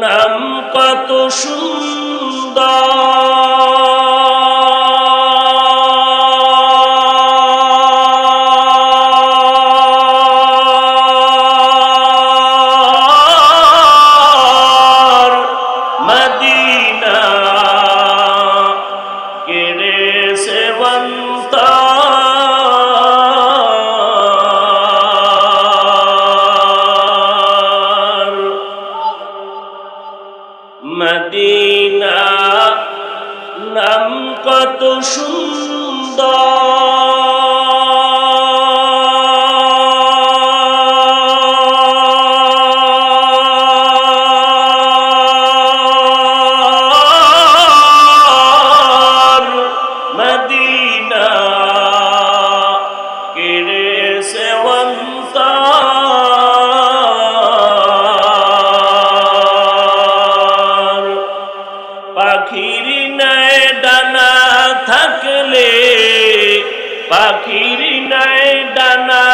নাম কত সুন্দর। কত সুন্দর। পাখির নাই ডানা থাকলে, পাখির নাই ডানা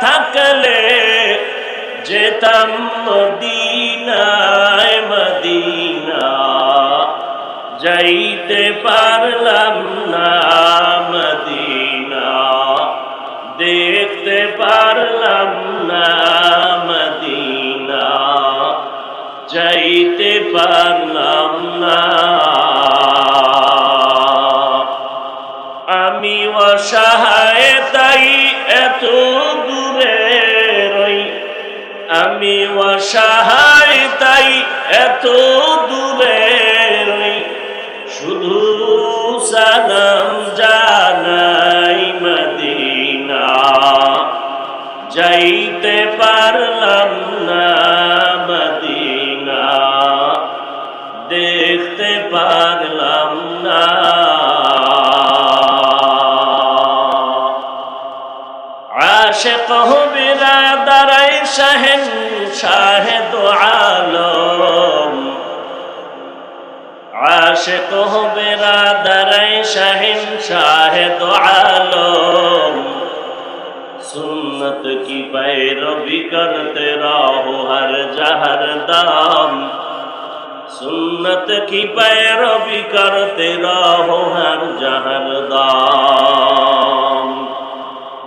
থাকলে যেতাম মদিনায়, মদিনা। যাইতে পারলাম না মদিনা। দেখতে পারলাম না যাইতে পারলাম না। আমি অসহায় তাই এত দূরে রই। আমি অসহায় তাই এত আশেক হবিরা দাঁড়াই শাহেন, শাহেদ আলম। আশেক হবিরা দাঁড়াই শাহেন, শাহেদ আলম। সুন্নত কি রবি করতে রহো হর জহর দাম। সুন্নত কি রবি করতে রহো হর জহর দাম।